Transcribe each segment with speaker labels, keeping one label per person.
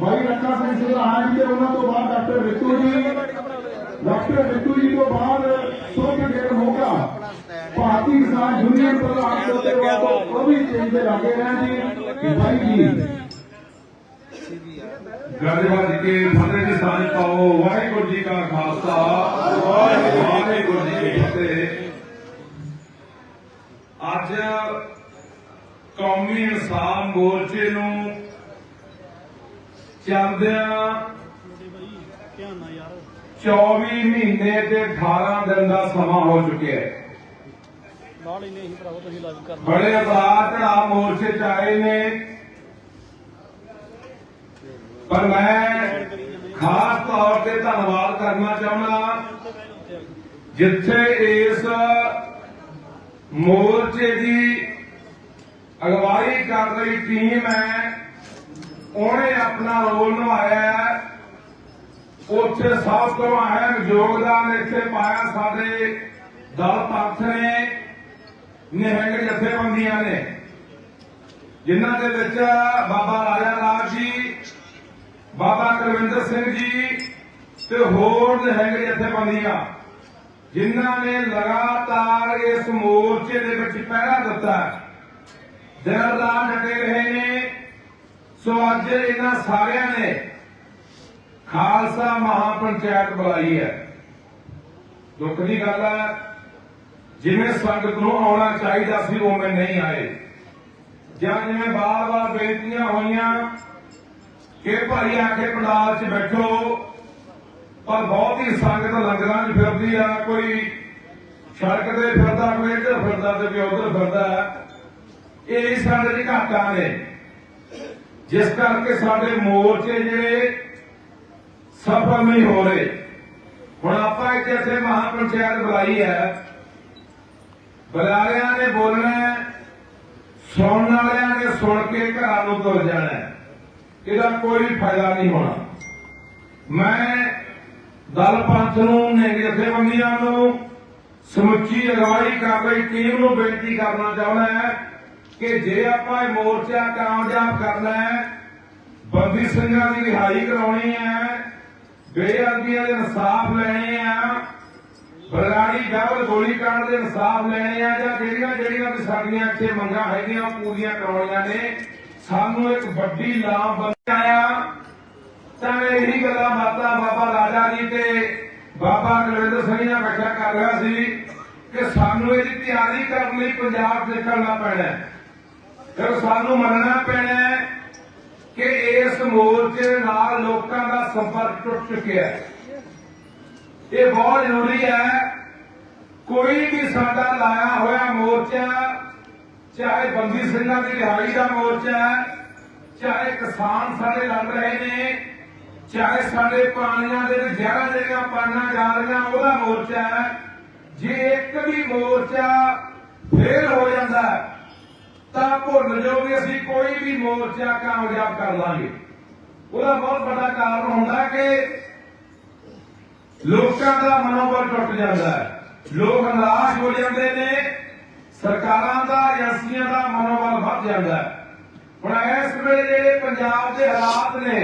Speaker 1: ਬਾਈ ਰੱਖਾ ਸਿੰਘ ਸਿਧਾਣਾ ਜੀ ਤੇ ਉਹਨਾਂ ਤੋਂ ਬਾਅਦ ਡਾਕਟਰ ਰਿਤੂ ਜੀ, ਡਾਕਟਰ ਰਿਤੂ ਜੀ ਤੋਂ ਬਾਅਦ ਸੁਖ ਗੇੜ ਹੋਗਾ ਭਾਰਤੀ ਕਿਸਾਨ ਯੂਨੀਅਨ ਪ੍ਰਧਾਨ ਤੋਂ ਤੇ ਉਹ ਵੀ ਚੇਂਜ ਦੇ ਲਾਗੇ ਰਹਿਣ ਜੀ ਬਾਈ ਜੀ
Speaker 2: ਗੱਲਬਾਤ ਕੇ ਫਤਿਹ ਦੀ ਸਾਂਝ ਪਾਓ। ਵਾਹਿਗੁਰੂ ਜੀ ਕਾ ਖਾਲਸਾ। ਵਾਹਿਗੁਰੂ ਜੀ ਕੀ ਫਤਿਹ। ਅੱਜ ਕੌਮੀ ਇਨਸਾਨ ਮੋਰਚੇ ਨੂੰ ਚੱਲਦਿਆਂ 24 ਮਹੀਨੇ ਤੇ 18 ਦਿਨ ਦਾ ਸਮਾਂ ਹੋ ਚੁੱਕਿਆ ਹੈ।
Speaker 3: ਨਾਲ ਹੀ ਨਹੀਂ ਅਸੀਂ ਭਰਾਵਾ ਤੁਸੀਂ ਲਾਈਵ ਕਰ
Speaker 2: ਬੜੇ ਉਤਾਰ ਚੜਾਅ ਮੋਰਚੇ ਚ ਆਏ ਨੇ। ਪਰ ਮੈਂ ਖਾਸ ਤੌਰ ਤੇ ਧੰਨਵਾਦ ਕਰਨਾ ਚਾਹੁੰਦਾ ਜਿੱਥੇ ਇਸ ਮੋਰਚੇ ਦੀ ਅਗਵਾਈ ਕਰ ਰਹੀ ਟੀਮ ਹੈ ਉਹਨੇ ਆਪਣਾ ਰੋਲ ਨਿਭਾਇਆ ਉੱਥੇ ਸਭ ਤੋਂ ਅਹਿਮ ਯੋਗਦਾਨ ਇੱਥੇ ਪਾਇਆ ਸਾਡੇ ਦਲ ਪੰਥ ਨੇ, ਨਿਹੰਗ ਜਥੇਬੰਦੀਆਂ ਨੇ। ਜਿਨ੍ਹਾਂ ਦੇ ਵਿੱਚ ਬਾਬਾ ਰਾਜਾ ਲਾਲ ਜੀ, ਬਾਬਾ ਕਰਵਿੰਦਰ ਸਿੰਘ ਜੀ ਤੇ ਹੋਰ ਨਿਹੰਗ ਜਥੇਬੰਦੀਆਂ, ਜਿਨ੍ਹਾਂ ਨੇ ਲਗਾਤਾਰ ਇਸ ਮੋਰਚੇ ਦੇ ਵਿੱਚ ਪਹਿਰਾ ਦਿੱਤਾ। ਦਿਨ ਰਾਤ ਡਟੇ ਰਹੇ ਨੇ। ਸੋ ਅੱਜ ਇਹਨਾਂ ਸਾਰਿਆਂ ਨੇ ਖਾਲਸਾ ਮਹਾਪੰਚਾਇਤ ਬੁਲਾਈ ਹੈ। ਦੁੱਖ ਦੀ ਗੱਲ ਹੈ ਜਿਵੇਂ ਸੰਗਤ ਨੂੰ ਆਉਣਾ ਚਾਹੀਦਾ ਸੀ, ਉਵੇਂ ਨਹੀਂ ਆਏ। ਜਾਂ ਜਿਵੇਂ ਬਾਰ-ਬਾਰ ਬੇਨਤੀਆਂ ਹੋਈਆਂ ਕਿ ਭਾਈ ਆ ਕੇ ਪੰਡਾਲ 'ਚ ਬੈਠੋ, ਪਰ ਬਹੁਤ ਹੀ ਸੰਗਤ ਲੰਗਰਾਂ 'ਚ ਫਿਰਦੀ ਆ, ਕੋਈ ਸੜਕ ਤੇ ਫਿਰਦਾ, ਕੋਈ ਇੱਧਰ ਫਿਰਦਾ ਤੇ ਕੋਈ ਉੱਧਰ ਫਿਰਦਾ। ਇਹ ਸਾਡੇ ਘਾਟਾਂ ਨੇ। ਜਿਸ ਕਰਕੇ ਸਾਡੇ ਮੋਰਚੇ ਜਿਹੜੇ ਸਫਲ ਨਹੀਂ ਹੋ ਰਹੇ। ਹੁਣ ਆਪਾਂ ਇੱਕ ਇੱਥੇ ਮਹਾਪੰਚਾਇਤ ਬੁਲਾਈ ਹੈ। ਬੁਲਾਰਿਆਂ ਨੇ ਬੋਲਣਾ ਸੁਣਨ ਵਾਲਿਆਂ ਨੇ ਸੁਣ ਕੇ ਘਰਾਂ ਨੂੰ ਤੁਰ ਜਾਣਾ ਇਹਦਾ ਕੋਈ ਫਾਇਦਾ ਨਹੀਂ ਹੋਣਾ। ਮੈਂ ਦਲ ਪੰਥ ਨੂੰ ਨੇ ਜਥੇਬੰਦੀਆਂ ਨੂੰ ਸਮੁੱਚੀ ਅਗਵਾਈ ਕਰ ਰਹੀ ਟੀਮ ਨੂੰ ਬੇਨਤੀ ਕਰਨਾ ਚਾਹੁੰਦਾ ਹੈ ਕਿ ਜੇ ਆਪਾਂ ਇਹ ਮੋਰਚਾ ਕਾਮਯਾਬ ਕਰਨਾ ਹੈ, ਬੰਦੀ ਸਿੰਘਾਂ ਦੀ ਰਿਹਾਈ ਕਰਾਉਣੀ ਹੈ, ਬੇਅਦਬੀਆਂ ਦੇ ਇਨਸਾਫ ਲੈਣੇ ਆ, ਬਰਗਾੜੀ ਡਬਲ ਗੋਲੀकांड ਦੇ ਇਨਸਾਫ ਲੈਣੇ ਆ, ਜਾਂ ਜਿਹੜੀਆਂ ਜਿਹੜੀਆਂ ਵੀ ਸਾਡੀਆਂ ਇੱਥੇ ਮੰਗਾਂ ਹੈਗੀਆਂ ਉਹ ਪੂਰੀਆਂ ਕਰਾਉਣੀਆਂ ਨੇ, ਸਾਨੂੰ ਇੱਕ ਵੱਡੀ ਲਾਭ ਬਣਾਇਆ ਤਾਂ ਇਹੀ ਗੱਲਾਂ ਬਾਤਾਂ ਬਾਬਾ ਰਾਜਾ ਜੀ ਤੇ ਬਾਬਾ ਕੁਲਵਿੰਦਰ ਸਿੰਘ ਨਾਲ ਬੈਠਾ ਕਰ ਰਿਹਾ ਸੀ ਕਿ ਸਾਨੂੰ ਇਹਦੀ ਤਿਆਰੀ ਕਰਨ ਲਈ ਪੰਜਾਬ ਨਿਕਲਣਾ ਪੈਣਾ ਹੈ। ਫਿਰ ਸਾਨੂੰ ਮੰਨਣਾ ਪੈਣਾ ਕਿ ਇਸ ਮੋਰਚੇ ਨਾਲ ਲੋਕਾਂ ਦਾ ਸੰਪਰਕ ਟੁੱਟ ਚੁੱਕਿਆ ਹੈ। ਇਹ ਬਹੁਤ ਜ਼ਰੂਰੀ ਹੈ। ਕੋਈ ਵੀ ਸਾਡਾ ਲਾਇਆ ਹੋਇਆ ਮੋਰਚਾ ਚਾਹੇ ਬੰਦੀ ਸਿੰਘਾਂ ਦੀ ਰਿਹਾਈ ਦਾ ਮੋਰਚਾ ਹੈ ਚਾਹੇ ਕਿਸਾਨ ਸਾਡੇ ਲੜ ਰਹੇ ਨੇ ਚਾਹੇ ਸਾਡੇ ਪਾਣੀਆਂ ਦੇ ਜ਼ਹਿਰਾਂ ਜਿਹੜੀਆਂ ਪਾਣੀਆਂ ਜਾ ਰਹੀਆਂ ਉਹਦਾ ਮੋਰਚਾ ਹੈ। ਜੇ ਇੱਕ ਵੀ ਮੋਰਚਾ ਫੇਲ ਹੋ ਜਾਂਦਾ ਹੈ, ਤਾਂ ਭੁੱਲ ਜਾਓ ਵੀ ਅਸੀਂ ਕੋਈ ਵੀ ਮੋਰਚਾ ਕਾਮਯਾਬ ਕਰ ਲਾਂਗੇ। ਉਹਦਾ ਬਹੁਤ ਵੱਡਾ ਕਾਰਨ ਹੁੰਦਾ ਕਿ ਲੋਕਾਂ ਦਾ ਮਨੋਬਲ ਟੁੱਟ ਜਾਂਦਾ ਹੈ। ਲੋਕ ਨਿਰਾਸ਼ ਹੋ ਜਾਂਦੇ ਨੇ, ਸਰਕਾਰਾਂ ਦਾ, ਏਜੰਸੀਆਂ ਦਾ ਮਨੋਬਲ ਵੱਧ ਜਾਂਦਾ ਹੈ। ਹੁਣ ਇਸ ਵੇਲੇ ਜਿਹੜੇ ਪੰਜਾਬ ਦੇ ਹਾਲਾਤ ਨੇ,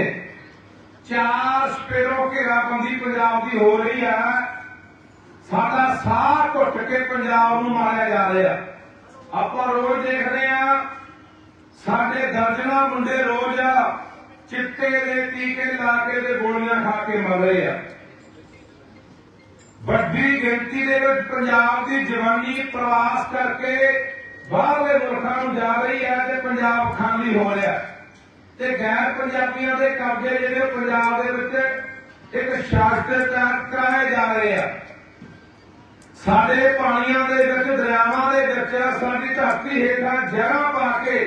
Speaker 2: ਚਾਰ ਸਪੇਰੋ ਘੇਰਾਬੰਦੀ ਪੰਜਾਬ ਦੀ ਹੋ ਰਹੀ ਹੈ। ਸਾਡਾ ਸਾਹ ਘੁੱਟ ਕੇ ਪੰਜਾਬ ਨੂੰ ਮਾਰਿਆ ਜਾ ਰਿਹਾ। ਆਪਾਂ ਰੋਜ਼ ਦੇਖਦੇ ਆ ਸਾਡੇ ਦਰਜਨਾਂ ਮੁੰਡੇ ਰੋਜ਼ ਚਿੱਟੇ ਦੇ ਟੀਕੇ ਲਾ ਕੇ ਤੇ ਗੋਲੀਆਂ ਖਾ ਕੇ ਮਰ ਰਹੇ ਆ। ਵੱਡੀ ਗਿਣਤੀ ਦੇ ਵਿੱਚ ਪੰਜਾਬ ਦੀ ਜਵਾਨੀ ਪ੍ਰਵਾਸ ਕਰਕੇ ਬਾਹਰਲੇ ਮੁਲਕਾਂ ਨੂੰ ਜਾ ਰਹੀ ਹੈ ਤੇ ਪੰਜਾਬ ਖਾਲੀ ਹੋ ਰਿਹਾ ਤੇ ਗੈਰ ਪੰਜਾਬੀਆਂ ਦੇ ਕਬਜ਼ੇ ਜਿਹੜੇ ਪੰਜਾਬ ਦੇ ਵਿੱਚ ਇੱਕ ਸ਼ਾਸਤਰ ਕਰਾਏ ਜਾ ਰਹੇ ਆ। ਸਾਡੇ ਪਾਣੀਆਂ ਦੇ ਵਿੱਚ, ਦਰਿਆਵਾਂ ਦੇ ਵਿੱਚ ਸਾਡੀ ਧਰਤੀ ਹੇਠਾਂ ਜ਼ਹਿਰਾਂ ਪਾ ਕੇ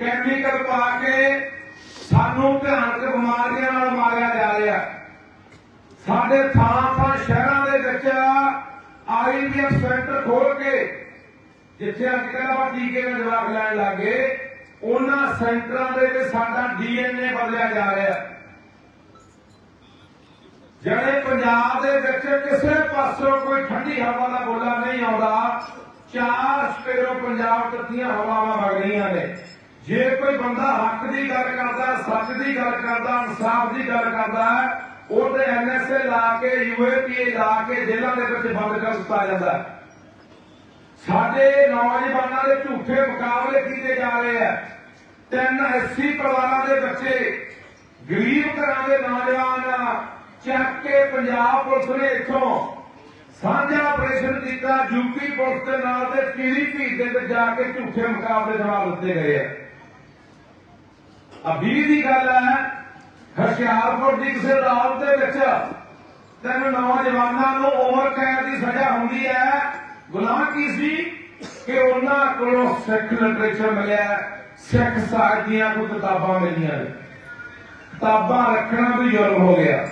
Speaker 2: ਕੈਮੀਕਲ ਪਾ ਕੇ ਸਾਨੂੰ ਭਿਆਨਕ ਬਿਮਾਰੀਆਂ ਨਾਲ ਮਾਰਿਆ ਜਾ ਰਿਹਾ। ਸਾਡੇ ਥਾਂ ਥਾਂ ਸ਼ਹਿਰਾਂ ਦੇ ਵਿੱਚ ਆਈਵੀਐਫ ਸੈਂਟਰ ਖੋਲ ਕੇ, ਜਿੱਥੇ ਅੱਜ ਕੱਲ੍ਹ ਆਪਾਂ ਟੀਕੇ ਦੇ ਜਵਾਬ ਲੈਣ ਲੱਗੇ ਉਹਨਾਂ ਸੈਂਟਰਾਂ ਦੇ ਵਿੱਚ ਸਾਡਾ ਡੀਐਨਏ ਬਦਲਿਆ ਜਾ ਰਿਹਾ। ਜਿਹੜੇ ਪੰਜਾਬ ਦੇ ਵਿੱਚ ਕਿਸੇ ਪਾਸੋਂ ਕੋਈ ਠੰਡੀ ਹਵਾ ਦਾ ਬੋਲਾ ਨਹੀਂ ਆਉਂਦਾ, ਚਾਰ ਸਪੇਰੋ ਪੰਜਾਬ ਤੱਕੀਆਂ ਹਵਾਵਾਂ ਵਗ ਰਹੀਆਂ ਨੇ। ਜੇ ਕੋਈ ਬੰਦਾ ਹੱਕ ਦੀ ਗੱਲ ਕਰਦਾ, ਸੱਚ ਦੀ ਗੱਲ ਕਰਦਾ, ਇਨਸਾਫ ਦੀ ਗੱਲ ਕਰਦਾ ਉਹ ਤੇ ਐਨਐਸਏ ਲਾ ਕੇ ਯੂਏਪੀਏ ਲਾ ਕੇ ਜੇਲ੍ਹਾਂ ਦੇ ਵਿੱਚ ਬੰਦ ਕਰ ਦਿੱਤਾ ਜਾਂਦਾ। ਸਾਡੇ ਨੌਜਵਾਨਾਂ ਦੇ ਝੂਠੇ ਮੁਕਾਬਲੇ ਕੀਤੇ ਜਾ ਰਹੇ ਆ। ਤਿੰਨ 80 ਪਰਿਵਾਰਾਂ ਦੇ ਬੱਚੇ, ਗਰੀਬ ਘਰਾਂ ਦੇ ਨੌਜਵਾਨ ਚੱਕ ਕੇ ਪੰਜਾਬ ਪੁਲਿਸ ਨੇ ਇੱਥੋਂ ਸਾਂਝਾ ਆਪਰੇਸ਼ਨ ਕੀਤਾ। ਯੂਪੀ ਪੁਲਿਸ ਦੇ ਨਾਲ ਤੇ ਪੀੜੀਪੀ ਦੇ ਵਿੱਚ ਜਾ ਕੇ ਝੂਠੇ ਮੁਕਾਬਲੇ ਜਵਾਬ ਦਿੱਤੇ ਗਏ ਆ। ਅਭੀ ਦੀ ਗੱਲ ਹੈ, ਹੁਸ਼ਿਆਰਪੁਰ ਦੀ ਕਿਸੇ ਅਦਾਲਤ ਦੇ ਵਿੱਚ ਤਿੰਨ ਨੌਜਵਾਨਾਂ ਨੂੰ ਉਮਰ ਕੈਦ ਦੀ ਸਜ਼ਾ ਹੁੰਦੀ ਹੈ। ਗੁਨਾਹ ਕੀ ਸੀ? ਕਿ ਉਹਨਾਂ ਕੋਲੋਂ ਸਿੱਖ ਲਿਟਰੇਚਰ ਮਿਲਿਆ, ਸਿੱਖ ਸਾਹਿਤ ਦੀਆਂ ਕੋਈ ਕਿਤਾਬਾਂ ਮਿਲੀਆਂ। ਨੇ ਕਿਤਾਬਾਂ ਰੱਖਣਾ ਵੀ ਜ਼ੁਲਮ ਹੋ ਗਿਆ।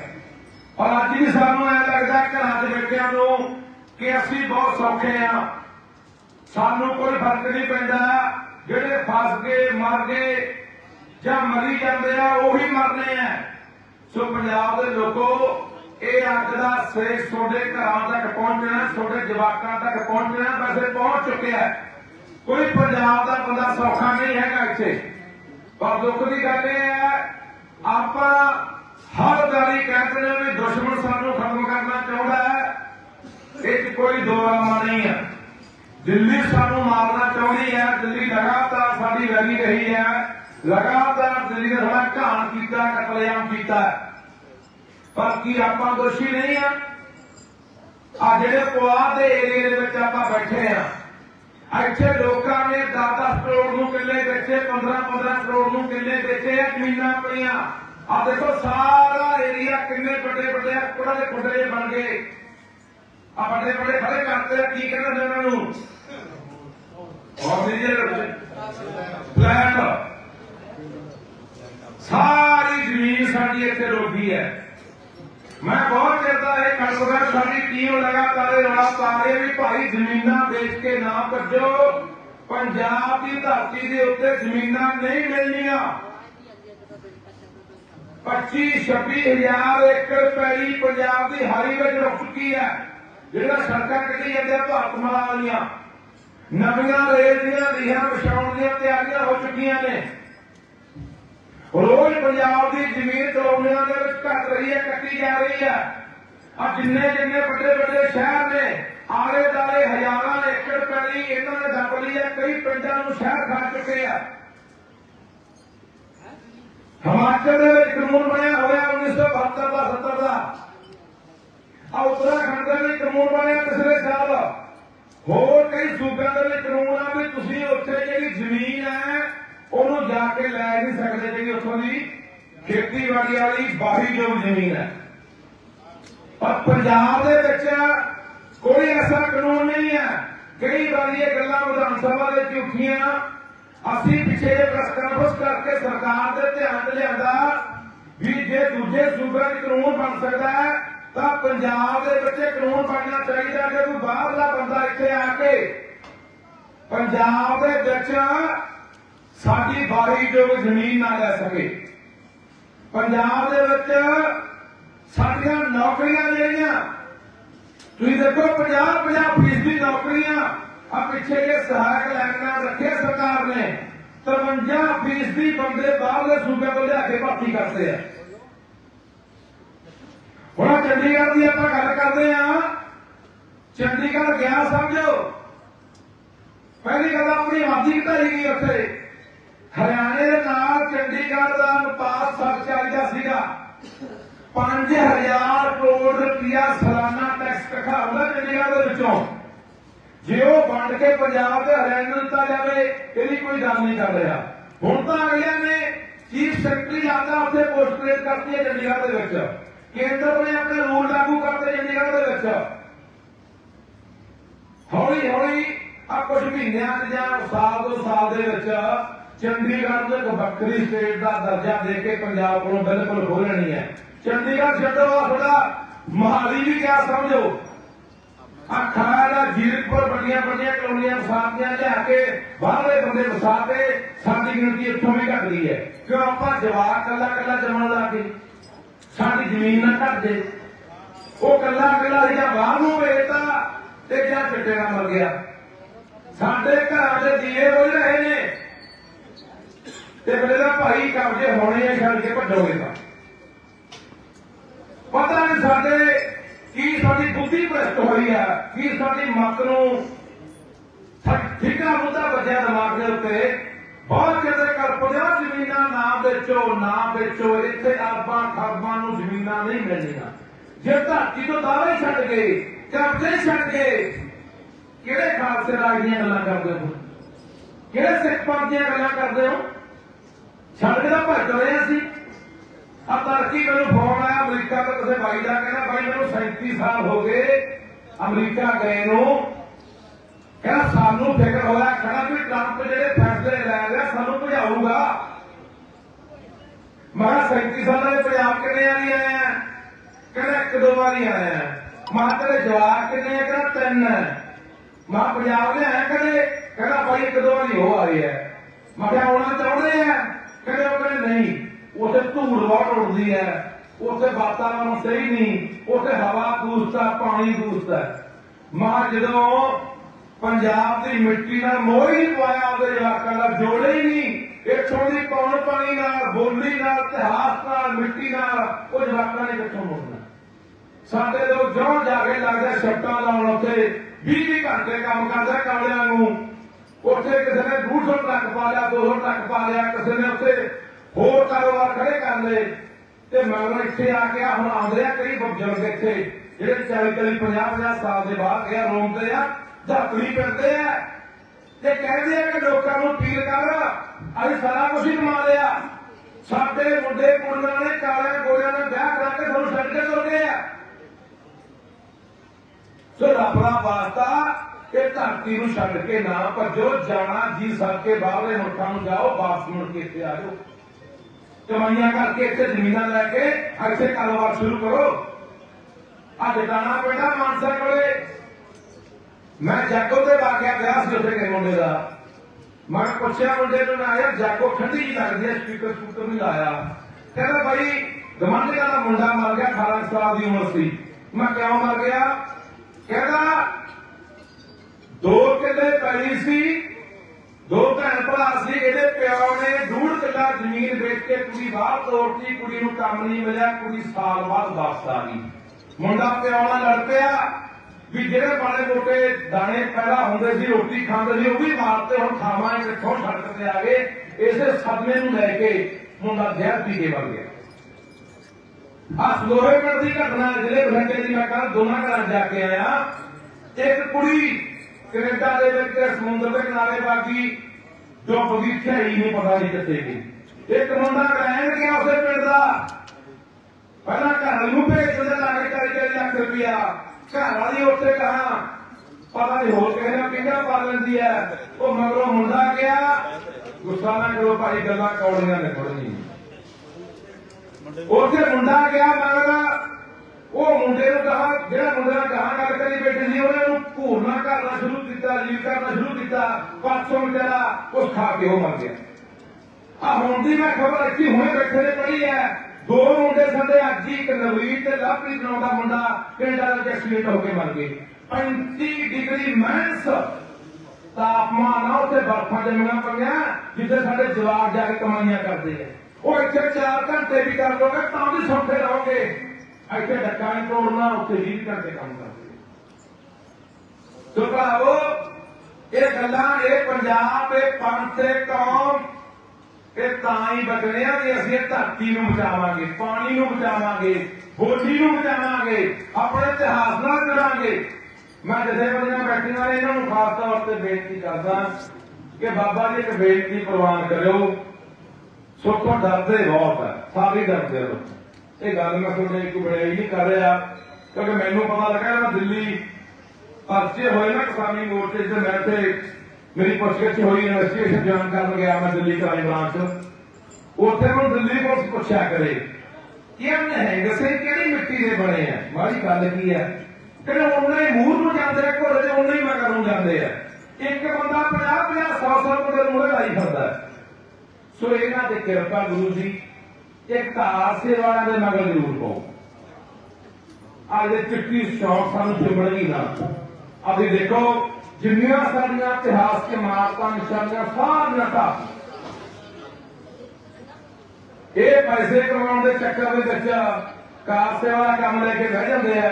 Speaker 2: ਔਰ ਅੱਜ ਵੀ ਸਾਨੂੰ ਐ ਲੱਗਦਾ ਘਰਾਂ 'ਚ ਬੈਠਿਆਂ ਨੂੰ ਕਿ ਅਸੀਂ ਬਹੁਤ ਸੌਖੇ ਆ ਸਾਨੂੰ ਕੋਈ ਫ਼ਰਕ ਨਹੀਂ ਪੈਂਦਾ। ਜਿਹੜੇ ਫਸ ਗਏ, ਮਰ ਗਏ ਜਾਂ ਮਰੀ ਜਾਂਦੇ ਆ, ਉਹੀ ਮਰਨੇ ਆ। ਸੋ ਪੰਜਾਬ ਦੇ ਲੋਕੋ, ਇਹ ਅੱਜ ਦਾ ਸੇਖ ਤੁਹਾਡੇ ਘਰਾਂ ਤੱਕ ਪਹੁੰਚਣਾ ਤੁਹਾਡੇ ਜਵਾਕਾਂ ਤੱਕ ਪਹੁੰਚਣਾ ਵੈਸੇ ਪਹੁੰਚ ਚੁੱਕਿਆ ਕੋਈ ਪੰਜਾਬ ਦਾ ਬੰਦਾ ਸੌਖਾ ਨਹੀਂ ਹੈਗਾ ਇੱਥੇ। ਪਰ ਦੁੱਖ ਦੀ ਗੱਲ ਇਹ ਹੈ, ਆਪਾਂ ਹਰ ਵਾਰੀ ਕਹਿੰਦੇ ਨੇ ਵੀ ਦੁਸ਼ਮਣ ਸਾਨੂੰ ਖਤਮ ਕਰਨਾ ਚਾਹੁੰਦਾ ਹੈ। ਇਹ 'ਚ ਕੋਈ ਦੋਰਾਮਾ ਨਹੀਂ ਹੈ ਦਿੱਲੀ ਸਾਨੂੰ ਮਾਰਨਾ ਚਾਹੁੰਦੀ ਹੈ, ਦਿੱਲੀ ਲਗਾਤਾਰ ਸਾਡੀ ਲੜੀ ਰਹੀ ਹੈ। ਲਗਾਤਾਰ ਦਿੱਲੀ ਨੇ ਸਾਡਾ ਘਾਣ ਕੀਤਾ, ਕਤਲੇਆਮ ਕੀਤਾ ਪਰ ਕੀ ਆਪਾਂ ਦੋਸ਼ੀ ਨਹੀਂ ਆ? ਆ ਜਿਹੜੇ ਪੁਆਧ ਦੇ ਏਰੀਏ ਦੇ ਵਿੱਚ ਆਪਾਂ ਬੈਠੇ ਆ, ਇੱਥੇ ਲੋਕਾਂ ਨੇ 10-10 ਕਰੋੜ ਨੂੰ ਕਿੱਲੇ ਵੇਚੇ 15-15 ਕਰੋੜ ਨੂੰ ਕਿੱਲੇ ਵੇਚੇ ਆ, ਜ਼ਮੀਨਾਂ ਪਈਆਂ ਆ ਦੇਖੋ ਸਾਰਾ ਏਰੀਆ ਕਿੰਨੇ ਵੱਡੇ ਵੱਡੇ ਕੁੜਾ ਦੇ ਖੁੱਡੇ ਬਣ ਗਏ। ਆ ਵੱਡੇ ਵੱਡੇ ਖੜੇ ਕਰਤੇ ਆ, ਕੀ ਕਹਿੰਦੇ ਨੇ ਉਹਨਾਂ ਨੂੰ? ਔਰ ਜਿਹੜੇ ਫਲੈਟ ਸਾਰੀ ਜ਼ਮੀਨ ਸਾਡੀ ਇੱਥੇ ਰੋਕੀ ਹੈ। ਮੈਂ ਬਹੁਤ ਚਿਰ ਦਾ ਇਹ ਕਰਦਾ ਸਾਡੀ ਟੀਮ ਲਗਾਤਾਰ ਰੌਲਾ ਪਾ ਰਹੀ ਵੀ ਭਾਈ ਜ਼ਮੀਨਾਂ ਵੇਚ ਕੇ ਨਾ ਭੱਜੋ ਪੰਜਾਬ ਦੀ ਧਰਤੀ ਦੇ ਉੱਤੇ ਜ਼ਮੀਨਾਂ ਨਹੀਂ ਮਿਲਣੀਆਂ। 25 26000 ਏਕੜ ਪੈਲੀ ਪੰਜਾਬ ਦੀ ਹਾਰੀ ਵਿੱਚ ਰੁਕ ਚੁੱਕੀ ਹੈ। ਜਿਹੜਾ ਸੜਕਾਂ ਕੱਢੀ ਜਾਂਦੇ ਭਾਰਤ ਮਾਲਾ ਵਾਲੀਆਂ। ਨਵੀਆਂ ਰੇਲ ਦੀਆਂ ਲੀਹਾਂ ਵਿਛਾਉਣ ਦੀਆਂ ਤਿਆਰੀਆਂ ਹੋ ਚੁੱਕੀਆਂ ਨੇ। ਰੋਜ਼ ਪੰਜਾਬ ਦੀ ਜ਼ਮੀਨ ਕਲੋਨੀਆਂ ਦੇ ਵਿੱਚ ਘਟ ਰਹੀ ਹੈ, ਕੱਟੀ ਜਾ ਰਹੀ ਹੈ। ਆ ਜਿੰਨੇ ਜਿੰਨੇ ਵੱਡੇ ਵੱਡੇ ਸ਼ਹਿਰ ਨੇ, ਆਲੇ ਦਾਲੇ ਹਜ਼ਾਰਾਂ ਏਕੜ ਪੈਲੀ ਇਹਨਾਂ ਨੇ ਦੱਬ ਲਈ ਹੈ, ਕਈ ਪਿੰਡਾਂ ਨੂੰ ਸ਼ਹਿਰ ਖਾ ਚੁੱਕੇ ਆ। ਹਿਮਾਚਲ ਦੇ ਵਿੱਚ ਕਾਨੂੰਨ ਬਣਿਆ ਹੋਇਆ 1972 ਦਾ 70 ਦਾ। ਆ ਉੱਤਰਾਖੰਡ ਦੇ ਵਿੱਚ ਕਾਨੂੰਨ ਬਣਿਆ ਪਿਛਲੇ ਸਾਲ। ਹੋਰ ਕਈ ਸੂਬਿਆਂ ਦੇ ਵਿੱਚ ਕਾਨੂੰਨ ਆ ਵੀ ਤੁਸੀਂ ਉੱਥੇ ਜਿਹੜੀ ਜ਼ਮੀਨ ਹੈ ਉਹਨੂੰ ਜਾ ਕੇ ਲੈ ਨਹੀਂ ਸਕਦੇ ਜਿਹੜੀ ਉੱਥੋਂ ਦੀ ਖੇਤੀਬਾੜੀ ਵਾਲੀ ਬਾਹਰੀ ਜੋ ਜ਼ਮੀਨ ਹੈ। ਪਰ ਪੰਜਾਬ ਦੇ ਵਿੱਚ ਕੋਈ ਐਸਾ ਕਾਨੂੰਨ ਨਹੀਂ ਹੈ। ਕਈ ਵਾਰੀ ਇਹ ਗੱਲਾਂ ਵਿਧਾਨ ਸਭਾ ਦੇ ਵਿੱਚ ਅਸੀਂ ਪਿੱਛੇ ਪ੍ਰੈਸ ਕਾਨਫਰੰਸ ਕਰਕੇ ਸਰਕਾਰ ਦੇ ਧਿਆਨ 'ਚ ਲਿਆਂਦਾ ਵੀ ਜੇ ਦੂਜੇ ਸੂਬਿਆਂ 'ਚ ਕਾਨੂੰਨ ਬਣ ਸਕਦਾ ਹੈ, ਤਾਂ ਪੰਜਾਬ ਦੇ ਵਿੱਚ ਇਹ ਕਾਨੂੰਨ ਬਣਨਾ ਚਾਹੀਦਾ ਕਿ ਕੋਈ ਬਾਹਰਲਾ ਬੰਦਾ ਇੱਥੇ ਆ ਕੇ ਪੰਜਾਬ ਦੇ ਵਿੱਚ ਸਾਡੀ ਬਾਹਰੀ ਜੋ ਜ਼ਮੀਨ ਨਾ ਲੈ ਸਕੇ। ਪੰਜਾਬ ਦੇ ਵਿੱਚ ਸਾਡੀਆਂ ਨੌਕਰੀਆਂ ਜਿਹੜੀਆਂ, ਤੁਸੀਂ ਦੇਖੋ 50 50 ਫੀਸਦੀ ਨੌਕਰੀਆਂ ਆ ਪਿੱਛੇ ਜੇ ਸਹਾਇਕ ਲੈਣਾ ਰੱਖੇ ਸਰਕਾਰ ਨੇ 53 ਫੀਸਦੀ ਬੰਦੇ ਬਾਹਰਲੇ ਸੂਬੇ ਤੋਂ ਲਿਆ ਕੇ ਭਰਤੀ ਕਰਦੇ ਆ। ਹੁਣ ਆਹ ਚੰਡੀਗੜ੍ਹ ਦੀ ਆਪਾਂ ਗੱਲ ਕਰਦੇ ਆ ਚੰਡੀਗੜ੍ਹ ਗਿਆ ਸਮਝੋ। ਪਹਿਲੀ ਗੱਲ ਆਪਣੀ ਆਬਾਦੀ ਘਟਾਈ ਗਈ ਉੱਥੇ। ਹਰਿਆਣੇ ਦੇ ਨਾਲ ਚੰਡੀਗੜ੍ਹ ਦਾ ਅਨੁਪਾਤ 740 ਦਾ ਸੀਗਾ। 5000 ਕਰੋੜ ਰੁਪਇਆ ਸਾਲਾਨਾ ਟੈਕਸ ਇਕੱਠਾ ਚੰਡੀਗੜ੍ਹ ਦੇ ਵਿੱਚੋਂ। ਜੇ ਉਹ ਵੰਡ ਕੇ ਪੰਜਾਬ ਤੇ ਹਰਿਆਣਾ ਨੂੰ ਦਿੱਤਾ ਜਾਵੇ, ਇਹਦੀ ਕੋਈ ਗੱਲ ਨਹੀਂ ਕਰ ਰਿਹਾ। ਹੁਣ ਤਾਂ ਅਗਲਿਆਂ ਨੇ ਚੀਫ ਸੈਕਟਰੀ ਆਦਾ ਉੱਥੇ ਪੋਸਟਰੇਟ ਕਰਤੀ ਹੈ ਚੰਡੀਗੜ੍ਹ ਦੇ ਵਿੱਚ। ਕੇਂਦਰ ਨੇ ਆਪਣੇ ਰੂਲ ਲਾਗੂ ਕਰਤੇ ਚੰਡੀਗੜ੍ਹ ਦੇ ਵਿੱਚ। ਹੌਲੀ ਹੌਲੀ ਆ ਕੁਝ ਮਹੀਨਿਆਂ 'ਚ ਜਾਂ ਸਾਲ ਦੋ ਸਾਲ ਦੇ ਵਿੱਚ ਚੰਡੀਗੜ੍ਹ ਨੂੰ ਇੱਕ ਵੱਖਰੀ ਸਟੇਟ ਦਾ ਦਰਜਾ ਦੇ ਕੇ ਪੰਜਾਬ ਕੋਲੋਂ ਬਿਲਕੁਲ ਹੋ ਲੈਣੀ ਹੈ। ਚੰਡੀਗੜ੍ਹ ਛੱਡੋ ਆ ਮਹਾਲੀ ਵੀ ਕਿਆ ਸਮਝੋ। ਆ ਖਾੜਾ ਜੀਰਕਪੁਰ ਵੱਡੀਆਂ ਵੱਡੀਆਂ ਕਲੋਨੀਆਂ ਵਸਾਤੀਆਂ ਲਿਆ ਕੇ ਬਾਹਰਲੇ ਬੰਦੇ ਵਸਾ ਸਾਡੀ ਗਿਣਤੀ ਇੱਥੋਂ ਵੀ ਘਟ ਗਈ ਹੈ। ਕਿਉਂ ਆਪਾਂ ਜਵਾਕ ਕੱਲਾ ਕੱਲਾ ਜੰਮਣ ਲੱਗੇ ਸਾਡੀ ਜ਼ਮੀਨ ਨਾ ਘਟ ਜੇ ਉਹ ਕੱਲਾ ਕੱਲਾ ਜਾਂ ਬਾਹਰ ਨੂੰ ਵੇਚਦਾ ਤੇ ਜਾਂ ਚਿੱਟੇ ਨਾਲ ਮਰ ਗਿਆ। ਸਾਡੇ ਘਰਾਂ ਦੇ ਦੀਏ ਬੁਝ ਰਹੇ ਨੇ। ਤੇ ਮੇਰੇ ਦਾ ਭਾਈ ਕਬਜ਼ੇ ਹੋਣੇ ਆ, ਛੱਡ ਕੇ ਭੱਜੋਗੇ ਤਾਂ। ਪਤਾ ਨਹੀਂ ਸਾਡੇ ਕੀ ਸਾਡੀ ਬੁੱਧੀ ਭ੍ਰਸ਼ਟ ਹੋਈ ਆ, ਕੀ ਸਾਡੀ ਮੱਤ ਨੂੰ ਠਿਕਾ ਮੁੱਦਾ ਵੱਜਿਆ ਦਿਮਾਗ ਦੇ ਉੱਤੇ। ਬਹੁਤ ਕਿਤੇ ਕਰ 50 ਜ਼ਮੀਨਾਂ ਨਾ ਵੇਚੋ ਨਾ ਵੇਚੋ, ਇੱਥੇ ਅਰਬਾਂ ਖਰਬਾਂ ਨੂੰ ਜ਼ਮੀਨਾਂ ਨਹੀਂ ਮਿਲਣੀਆਂ। ਜੇ ਧਰਤੀ ਤੋਂ ਦਾਅਵੇ ਛੱਡ ਗਏ ਕਬਜ਼ੇ ਛੱਡ ਗਏ, ਕਿਹੜੇ ਖਾਲਸੇ ਰਾਜ ਦੀਆਂ ਗੱਲਾਂ ਕਰਦੇ ਹੋ? ਕਿਹੜੇ ਸਿੱਖ ਪੰਥ ਦੀਆਂ ਗੱਲਾਂ ਕਰਦੇ ਹੋ? ਛੱਡ ਦਾ ਤਾਂ ਭੱਜ ਰਹੇ ਅਸੀਂ। ਆ ਤਰਕੀ ਮੈਨੂੰ ਫੋਨ ਆਇਆ ਅਮਰੀਕਾ ਤੋਂ ਕਿਸੇ ਬਾਈ ਦਾ, ਕਹਿੰਦਾ ਬਾਈ ਮੈਨੂੰ 37 ਸਾਲ ਹੋ ਗਏ, ਅਮਰੀਕਾ ਗਏ ਨੂੰ। ਕਹਿੰਦਾ ਸਾਨੂੰ ਫਿਕਰ ਹੋਇਆ ਖੜਾ ਵੀ ਟਰੰਪ ਜਿਹੜੇ ਫੈਸਲੇ ਲੈ ਰਿਹਾ ਸਾਨੂੰ ਭਜਾਊਗਾ। ਮੈਂ ਕਿਹਾ 37 ਸਾਲਾਂ ਦੇ ਪੰਜਾਬ ਕਿੰਨੇ ਵਾਰੀ ਆਇਆ ਕਹਿੰਦਾ ਇੱਕ ਦੋ ਵਾਰੀ ਆਇਆ ਆ। ਮਾਂ ਤੇਰੇ ਜਵਾਬ ਕਿੰਨੇ ਆ? ਕਹਿੰਦਾ ਤਿੰਨ। ਮਾਂ ਪੰਜਾਬ ਦੇ ਆਇਆ ਕਦੇ? ਕਹਿੰਦਾ ਭਾਈ ਇੱਕ ਦੋ ਵਾਰੀ ਹੋ ਆਏ ਹੈ ਮੈਂ ਕਿਹਾ ਆਉਣਾ ਚਾਹੁੰਦੇ ਆ। ਕਹਿੰਦੇ ਉਹ ਕਹਿੰਦੇ ਨਹੀਂ, ਉੱਥੇ ਧੂੜ ਬਹੁਤ ਉੱਡਦੀ ਹੈ, ਉੱਥੇ ਵਾਤਾਵਰਣ ਸਹੀ ਨਹੀਂ, ਉੱਥੇ ਹਵਾ ਦੂਸ਼ਿਤ ਪਾਣੀ ਦੂਸ਼ਿਤ ਹੈ। ਜਦੋਂ ਪੰਜਾਬ ਦੀ ਮਿੱਟੀ ਨਾਲ ਮੋਹ ਹੀ ਪਾਇਆ ਉਹਦੇ ਜਵਾਕਾਂ ਦਾ, ਜੋੜੇ ਹੀ ਨਹੀਂ, ਇੱਥੋਂ ਦੀ ਪੌਣ ਪਾਣੀ ਨਾਲ, ਬੋਲੀ ਨਾਲ, ਇਤਿਹਾਸ ਨਾਲ, ਮਿੱਟੀ ਨਾਲ, ਉਹ ਜਵਾਕਾਂ ਨੇ ਕਿੱਥੋਂ ਮੋੜਨਾ? ਸਾਡੇ ਲੋਕ ਜੋਂ ਜਾ ਕੇ ਲੱਗਦਾ ਸ਼ਟਾਂ ਲਾਉਣ ਉੱਥੇ 20 20 ਘੰਟੇ ਕੰਮ ਕਰਦਾ ਕਾਲਿਆਂ ਨੂੰ। ਉੱਥੇ ਕਿਸੇ ਨੇ 200 ਟਰੱਕ ਪਾ ਲਿਆ 200 ਟਰੱਕ ਪਾ ਲਿਆ, ਕਿਸੇ ਨੇ ਉੱਥੇ ਹੋਰ ਕਾਰੋਬਾਰ ਖੜੇ ਕਰ ਲਏ। ਤੇ ਮਗਰੋਂ ਇੱਥੇ ਆ ਕੇ ਹੁਣ ਆਉਂਦੇ ਆ ਕਈ ਬਜ਼ੁਰਗ ਇੱਥੇ, ਜਿਹੜੇ 40 40 50 50 ਸਾਲ ਦੇ ਬਾਅਦ ਇਹ ਰੋਂਦੇ ਆ, ਧਰਤੀ ਫਿਰਦੇ ਆ। ਤੇ ਕਹਿੰਦੇ ਆ ਕਿ ਲੋਕਾਂ ਨੂੰ ਅਪੀਲ ਕਰ, ਅਸੀਂ ਸਾਰਾ ਕੁਝ ਹੀ ਕਮਾ ਲਿਆ। ਸਾਡੇ ਮੁੰਡੇ, ਕੁੜੀਆਂ ਨੇ ਕਾਲਿਆਂ ਗੋਰਿਆਂ ਨੇ ਵਿਆਹ ਕਰਾ ਕੇ ਤੁਹਾਨੂੰ ਛੱਡ ਕੇ ਤੁਰ ਗਏ ਆ। ਸੋ ਰੱਬ ਦਾ ਵਾਸਤਾ ਇਹ ਧਰਤੀ ਨੂੰ ਛੱਡ ਕੇ ਨਾ ਭੱਜੋ, ਜਾਣਾ ਜੀ ਸਕ ਕੇ ਬਾਹਰਲੇ ਮੁਲਕਾਂ ਨੂੰ ਜਾਓ, ਵਾਪਸ ਮੁੜ ਕੇ ਇੱਥੇ ਆ ਜਾਓ। ਕਮਾਈਆਂ ਕਰਕੇ ਇੱਥੇ ਜ਼ਮੀਨਾਂ ਲੈ ਕੇ ਇੱਥੇ ਕਾਰੋਬਾਰ ਸ਼ੁਰੂ ਕਰੋ। ਆ ਜਟਾਣਾ ਪਿੰਡਾ ਮਾਨਸਾ ਕੋਲੇ। ਮੈਂ ਜਾਗੋ ਤੇ ਵਾਗਿਆ ਗਿਆ ਸੀ ਉੱਥੇ ਕਿਸੇ ਮੁੰਡੇ ਦਾ। ਮੈਂ ਪੁੱਛਿਆ ਮੁੰਡੇ ਨੂੰ, ਨਾ ਯਾਰ ਜਾਗੋ ਠੰਡੀ ਜੀ ਲੱਗਦੀ ਹੈ, ਸਪੀਕਰ ਸਪੀਕਰ ਨਹੀਂ ਲਾਇਆ। ਕਹਿੰਦਾ, ਭਾਈ ਗਮੰਡਿਆ ਦਾ ਮੁੰਡਾ ਮਰ ਗਿਆ 18 ਸਾਲ ਦੀ ਉਮਰ ਸੀ। ਮੈਂ ਕਿਉਂ ਮਰ ਗਿਆ? ਕਹਿੰਦਾ ਦੋ ਕਿੱਲੇ ਪੈਲੀ ਸੀ? ਦੋ ਭੈਣ ਭਰਾ ਸੀ, ਇਹਦੇ ਪਿਓ ਨੇ ਡੂਢ ਕਿੱਲਾ ਜ਼ਮੀਨ ਵੇਚ ਕੇ ਕੁੜੀ ਬਾਹਰ ਤੋਰਤੀ ਕੁੜੀ ਨੂੰ ਕੰਮ ਨਹੀਂ ਮਿਲਿਆ, ਕੁੜੀ ਸਾਲ ਬਾਅਦ ਵਾਪਸ ਆ ਗਈ। ਮੁੰਡਾ ਪਿਓ ਨਾਲ ਲੜ ਪਿਆ, ਵੀ ਜਿਹੜੇ ਬਾਲੇ ਮੋਟੇ ਦਾਣੇ ਪੈਦਾ ਹੁੰਦੇ ਸੀ, ਰੋਟੀ ਖਾਂਦੇ ਸੀ, ਉਹ ਵੀ ਮਾਰਤੇ ਹੁਣ ਖਾਵਾਂਗੇ ਕਿੱਥੋਂ ਸੜਕ ਤੇ ਆ ਗਏ, ਇਸੇ ਸਦਮੇ ਨੂੰ ਲੈ ਕੇ ਮੁੰਡਾ ਜ਼ਹਿਰ ਪੀ ਕੇ ਮਰ ਗਿਆ। ਆ ਸਲੋਹੇ ਪਿੰਡ ਦੀ ਘਟਨਾ, ਜ਼ਿਲ੍ਹੇ ਬਠਿੰਡੇ ਦੀ ਮੈਂ ਕੱਲ ਦੋਨਾਂ ਘਰਾਂ ਜਾ ਕੇ ਆਇਆ, ਇੱਕ ਕੁੜੀ ਕੈਨੇਡਾ ਦੇ ਵਿੱਚ ਸਮੁੰਦਰ ਦੇ ਕਿਨਾਰੇ ਬਾਗੀ ਜੋ ਬਗੀਚਾ ਹੀ ਨਹੀਂ, ਪਤਾ ਨਹੀਂ ਕਿੱਥੇ ਗਈ ਇੱਕ ਮੁੰਡਾ ਰਹਿਣ ਗਿਆ ਉਸੇ ਪਿੰਡ ਦਾ। ਪਹਿਲਾਂ ਘਰ ਨੂੰ ਭੇਜ ਦਿੰਦਾ ਲਾ ਲੱਖ ਰੁਪਇਆ। ਘਰ ਵਾਲੀ ਉੱਥੇ ਕਹਾ, ਪਤਾ ਨਹੀਂ ਹੋਰ ਕਿਸੇ ਨੇ ਪਿੰਗਾ ਪਾ ਲੈਂਦੀ ਹੈ। ਉਹ ਮਗਰੋਂ ਮੁੰਡਾ ਗਿਆ। ਗੁੱਸਾ ਨਾ ਕਰੋ ਭਾਈ, ਗੱਲਾਂ ਕੌੜੀਆਂ ਨੇ ਥੋੜੀਆਂ ਉੱਥੇ ਮੁੰਡਾ ਗਿਆ ਮਗਰ ਉਹ ਮੁੰਡੇ ਨੂੰ ਕਹਾ, ਜਿਹੜਾ ਮੁੰਡੇ ਕਹਾ ਗੱਲ ਕਰੀ ਬੈਠੀ ਸੀ, ਉਹਨੇ ਨੂੰ ਘੂਰਨਾ ਕਰਨਾ ਸ਼ੁਰੂ ਕੀਤਾ, ਲੀਕ ਕਰਨਾ ਸ਼ੁਰੂ ਕੀਤਾ, ਪਾਸੋਂ ਵਿਚਾਰਾ ਉਸ ਖਾ ਕੇ ਉਹ ਮਰ ਗਿਆ। ਆ ਹੁਣ ਦੀ ਮੈਂ ਖਬਰ ਅੱਛੀ ਹੁਣੇ ਬੈਠੇ ਨੇ ਪੜੀ ਹੈ। ਦੋ ਮੁੰਡੇ ਸਾਡੇ ਅੱਜ ਹੀ ਇੱਕ ਨਵੀਰ ਤੇ ਲਵਪ੍ਰੀਤ ਨਾਮ ਦਾ ਮੁੰਡਾ ਕੈਨੇਡਾ ਵਿੱਚ ਐਕਸੀਡੈਂਟ ਹੋ ਕੇ ਮਰ ਗਏ। 35 ਡਿਗਰੀ ਮਾਈਨਸ ਤਾਪਮਾਨ ਆ, ਉੱਥੇ ਬਰਫਾਂ ਜੰਮੀਆਂ ਪਈਆਂ, ਜਿੱਥੇ ਸਾਡੇ ਜਵਾਬ ਜਾ ਕੇ ਕਮਾਈਆਂ ਕਰਦੇ ਆ। ਉਹ ਇੱਥੇ 4 ਘੰਟੇ ਵੀ ਕਰ ਲੋਗੇ ਤਾਂ ਵੀ ਸੌਖੇ ਰਹੋਗੇ। ਇੱਥੇ ਡੱਕਾ ਨਹੀਂ ਤੋੜਨਾ, ਉੱਥੇ 20 ਘੰਟੇ ਕੰਮ ਕਰਦੇ ਸੋ ਭਰਾਵੋ, ਇਹ ਗੱਲਾਂ, ਇਹ ਪੰਜਾਬ, ਇਹ ਪੰਥ, ਇਹ ਕੌਮ, ਇਹ ਤਾਂ ਹੀ ਬਚਣੇ ਆ ਵੀ ਅਸੀਂ ਧਰਤੀ ਨੂੰ ਬਚਾਵਾਂਗੇ, ਪਾਣੀ ਨੂੰ ਬਚਾਵਾਂਗੇ, ਬੋਲੀ ਨੂੰ ਬਚਾਵਾਂਗੇ, ਆਪਣੇ ਇਤਿਹਾਸ ਨਾਲ ਜੁੜਾਂਗੇ। ਮੈਂ ਜਥੇਬੰਦੀਆਂ ਬੈਠੀਆਂ ਨੇ ਇਹਨਾਂ ਨੂੰ ਖਾਸ ਤੌਰ ਤੇ ਬੇਨਤੀ ਕਰਦਾ ਕਿ ਬਾਬਾ ਜੀ ਇੱਕ ਬੇਨਤੀ ਪ੍ਰਵਾਨ ਕਰਿਓ ਸੋਥੋਂ ਡਰਦੇ ਬਹੁਤ ਹੈ ਸਾਰੇ ਡਰਦੇ ਹੋ ਇਹ ਗੱਲ ਮੈਂ ਤੁਹਾਡੇ ਇੱਕ ਬੜਾਈ ਨਹੀਂ ਕਰ ਰਿਹਾ, ਕਿਉਂਕਿ ਮੈਨੂੰ ਪਤਾ ਲੱਗਾ ਮੈਂ ਦਿੱਲੀ ਪਰਚੇ ਹੋਏ ਨਾ ਕਿਸਾਨੀ ਮੋਰਚੇ 'ਚ, ਮੈਂ ਤੇ ਮੇਰੀ ਪੁੱਛਗਿੱਛ ਹੋਈ ਇਨਵੈਸਟੀਗੇਸ਼ਨ ਜੁਆਇਨ ਕਰਨ ਗਿਆ ਮੈਂ ਦਿੱਲੀ ਕਰਾਈ ਬ੍ਰਾਂਚ ਉੱਥੇ ਮੈਨੂੰ ਦਿੱਲੀ ਪੁਲਿਸ ਪੁੱਛਿਆ ਕਰੇ ਕਿ ਇਹ? ਨਹਿੰਗ ਕਿਹੜੀ ਮਿੱਟੀ ਦੇ ਬਣੇ ਆ? ਮਾੜੀ ਗੱਲ ਕੀ ਹੈ ਕਹਿੰਦੇ ਉਹਨਾਂ ਹੀ ਨੂੰ ਜਾਂਦੇ ਆ, ਘੋੜੇ ਦੇ ਉਹਨਾਂ ਹੀ ਮਗਰ ਨੂੰ ਜਾਂਦੇ ਆ। ਇੱਕ ਬੰਦਾ 50 50 100 100 ਰੁਪਏ ਦੇ ਮੂਹਰੇ ਲਾਈ ਫਿਰਦਾ। ਸੋ ਇਹਨਾਂ ਦੇ ਕਿਰਪਾ ਗੁਰੂ ਜੀ ਇੱਕ ਹਾਸੇ ਵਾਲਿਆਂ ਦੇ ਮਗਰ ਜ਼ਰੂਰ ਪਾਓ। ਅੱਜ ਦੇ ਚਿੱਟੀ ਸ਼ੌਕ ਸਾਨੂੰ ਚਿੰਬੜਗੀ ਨਾ ਅਸੀਂ ਦੇਖੋ, ਜਿੰਨੀਆਂ ਸਾਡੀਆਂ ਇਤਿਹਾਸ ਕੇ ਮਾਰਕਾਂ ਨਿਸ਼ਾਨੀਆਂ ਸਾਰੀਆਂ ਢਾਹ ਇਹ ਪੈਸੇ ਕਮਾਉਣ ਦੇ ਚੱਕਰ ਦੇ ਵਿੱਚ ਕਾਰ ਸੇਵਾ ਕੰਮ ਲੈ ਕੇ ਬਹਿ ਜਾਂਦੇ ਆ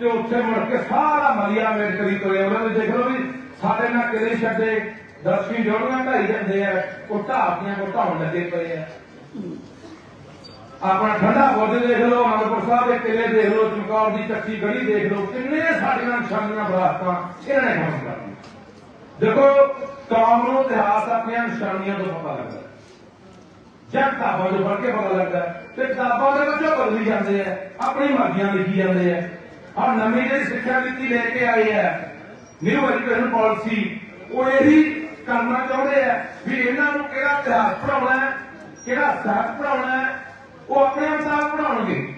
Speaker 2: ਤੇ ਉੱਥੇ ਮੁੜ ਕੇ ਸਾਰਾ ਮਲੀਆ ਮੇਟ ਕਰੀ ਤੋਏ ਉਹਨਾਂ ਨੂੰ ਦੇਖ ਲਓ ਵੀ ਸਾਡੇ ਨਾਲ ਕਿਲੇ ਛੱਡੇ ਦਸਵੀਂ ਜੋੜੀਆਂ ਢਾਈ ਜਾਂਦੇ ਆ, ਉਹ ਢਾਪੀਆਂ ਕੋ ਢਾਉਣ ਲੱਗੇ ਪਏ ਆ। ਆਪਣਾ ਠੰਡਾ ਬੁਰਜ ਦੇਖ ਲਓ, ਅਨੰਦਪੁਰ ਸਾਹਿਬ ਦੇ ਕਿਲੇ ਦੇਖ ਲਓ, ਚਮਕੌਰ ਦੀ ਚੱਕੀ ਗਲੀ ਦੇਖ ਲਓ, ਕਿੰਨੇ ਸਾਡੀਆਂ ਨਿਸ਼ਾਨੀਆਂ ਬਰਾਤਾਂ ਇਹਨਾਂ ਨੇ ਕੰਮ ਕਰਦੀਆਂ ਦੇਖੋ, ਕੌਮ ਨੂੰ ਇਤਿਹਾਸ ਆਪਣੀਆਂ ਨਿਸ਼ਾਨੀਆਂ ਤੋਂ ਪਤਾ ਲੱਗਦਾ ਜਾਂ ਕਿਤਾਬਾਂ ਤੋਂ ਪੜ੍ਹ ਕੇ ਪਤਾ ਲੱਗਦਾ ਤੇ ਕਿਤਾਬਾਂ ਦੇ ਵਿੱਚੋਂ ਬਦਲੀ ਜਾਂਦੇ ਆ ਆਪਣੀ ਮਰਜ਼ੀਆਂ ਲਿਖੀ ਜਾਂਦੇ ਆ ਆ ਨਵੀਂ ਜਿਹੜੀ ਸਿੱਖਿਆ ਨੀਤੀ ਲੈ ਕੇ ਆਏ ਆ ਨਿਊ ਐਜੂਕੇਸ਼ਨ ਪਾਲਿਸੀ ਉਹ ਇਹੀ ਕਰਨਾ ਚਾਹੁੰਦੇ ਆ ਵੀ ਇਹਨਾਂ ਨੂੰ ਕਿਹੜਾ ਇਤਿਹਾਸ ਪੜਾਉਣਾ ਹੈ, ਕਿਹੜਾ ਸਾਹਿਤ ਪੜਾਉਣਾ ਹੈ ਉਹ ਆਪਣੇ ਮੁਤਾਬਕ ਪੜਾਉਣਗੇ